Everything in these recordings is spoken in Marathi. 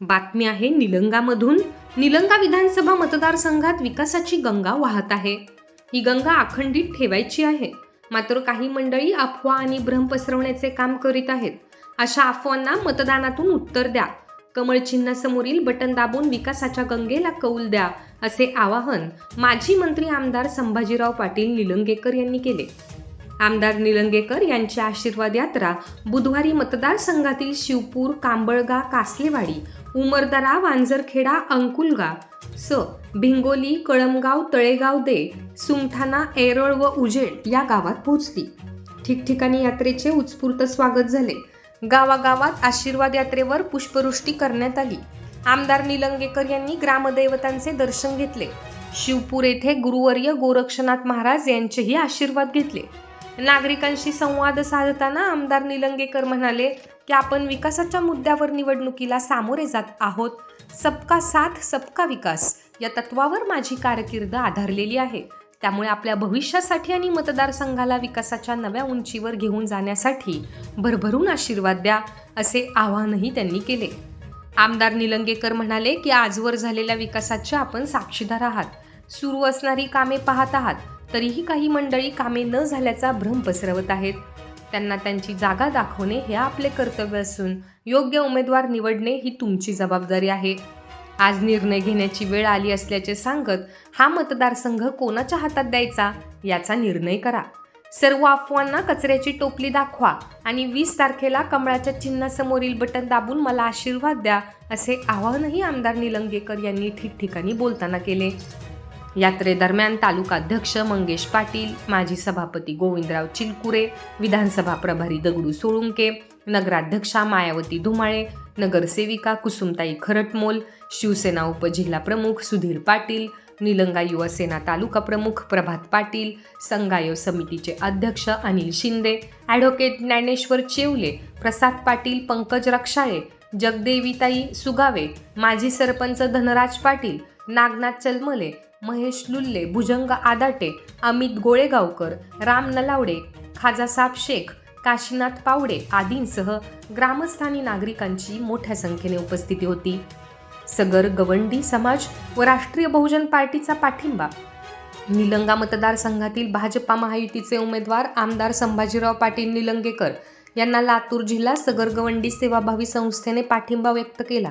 बातमी आहे निलंगामधून. निलंगा विधानसभा मतदारसंघात विकासाची गंगा वाहत आहे. ही गंगा अखंडित ठेवायची आहे. मात्र काही मंडळी अफवा आणि भ्रम पसरवण्याचे काम करीत आहेत. अशा अफवांना मतदानातून उत्तर द्या. कमळ चिन्हासमोरील बटन दाबून विकासाच्या गंगेला कौल द्या असे आवाहन माजी मंत्री आमदार संभाजीराव पाटील निलंगेकर यांनी केले. आमदार निलंगेकर यांची आशीर्वाद यात्रा बुधवारी मतदारसंघातील शिवपूर कांबळगा कासलेवाडी उमरदरा वांजरखेडा अंकुलगा स भिंगोली कळमगाव तळेगाव दे सुमठाणा एरळ व उजेड या गावात पोहोचली. ठिकठिकाणी यात्रेचे उत्स्फूर्त स्वागत झाले. गावागावात आशीर्वाद यात्रेवर पुष्पवृष्टी करण्यात आली. आमदार निलंगेकर यांनी ग्रामदैवतांचे दर्शन घेतले. शिवपूर येथे गुरुवर्य गोरक्षनाथ महाराज यांचेही आशीर्वाद घेतले. नागरिकांशी संवाद साधताना आमदार निलंगेकर म्हणाले की आपण विकासाच्या मुद्द्यावर निवडणुकीला सामोरे जात आहोत. सबका साथ सबका विकास या तत्वावर माझी कारकीर्द आधारलेली आहे. त्यामुळे आपल्या भविष्यासाठी आणि मतदारसंघाला विकासाच्या नव्या उंचीवर घेऊन जाण्यासाठी भरभरून आशीर्वाद द्या असे आवाहनही त्यांनी केले. आमदार निलंगेकर म्हणाले की आजवर झालेल्या विकासाचे आपण साक्षीदार आहात. सुरू असणारी कामे पाहत आहात. तरीही काही मंडळी कामे न झाल्याचा भ्रम पसरवत आहेत. त्यांना त्यांची जागा दाखवणे हे आपले कर्तव्य असून योग्य उमेदवार निवडणे ही तुमची जबाबदारी आहे. आज निर्णय घेण्याची वेळ आली असल्याचे सांगत हा मतदारसंघ कोणाच्या हातात द्यायचा याचा निर्णय करा. सर्व अफवांना कचऱ्याची टोपली दाखवा आणि वीस तारखेला कमळाच्या चिन्हासमोरील बटन दाबून मला आशीर्वाद द्या असे आवाहनही आमदार निलंगेकर यांनी ठिकठिकाणी बोलताना केले. यात्रेदरम्यान तालुकाध्यक्ष मंगेश पाटील माजी सभापती गोविंदराव चिलकुरे विधानसभा प्रभारी दगडू सोळुंके नगराध्यक्षा मायावती धुमाळे नगरसेविका कुसुमताई खरटमोल शिवसेना उपजिल्हा प्रमुख सुधीर पाटील निलंगा युवासेना तालुका प्रमुख प्रभात पाटील संगायो समितीचे अध्यक्ष अनिल शिंदे ॲडव्होकेट ज्ञानेश्वर चेवले प्रसाद पाटील पंकज रक्षाळे जगदेवीताई सुगावे माजी सरपंच धनराज पाटील नागनाथ चलमले महेश लुल्ले भुजंग आदाटे अमित गोळेगावकर राम नलावडे खाजा साब शेख काशीनाथ पावडे आदींसह ग्रामस्थानी नागरिकांची मोठ्या संख्येने उपस्थिती होती. सगर गवंडी समाज व राष्ट्रीय बहुजन पार्टीचा पाठिंबा. निलंगा मतदारसंघातील भाजपा महायुतीचे उमेदवार आमदार संभाजीराव पाटील निलंगेकर यांना लातूर जिल्हा सगरगवंडी सेवाभावी संस्थेने पाठिंबा व्यक्त केला.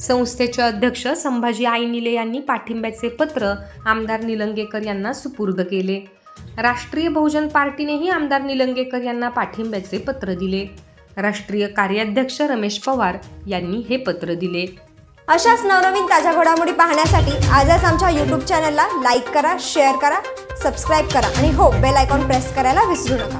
संस्थेचे अध्यक्ष संभाजी आईनिले यांनी पाठिंब्याचे पत्र आमदार निलंगेकर यांना सुपूर्द केले. राष्ट्रीय बहुजन पार्टीनेही आमदार निलंगेकर यांना पाठिंब्याचे पत्र दिले. राष्ट्रीय कार्याध्यक्ष रमेश पवार यांनी हे पत्र दिले. अशाच नवनवीन ताज्या घडामोडी पाहण्यासाठी आजच आमच्या यूट्यूब चॅनलला लाईक करा शेअर करा सबस्क्राईब करा आणि हो बेल आयकॉन प्रेस करायला विसरू नका.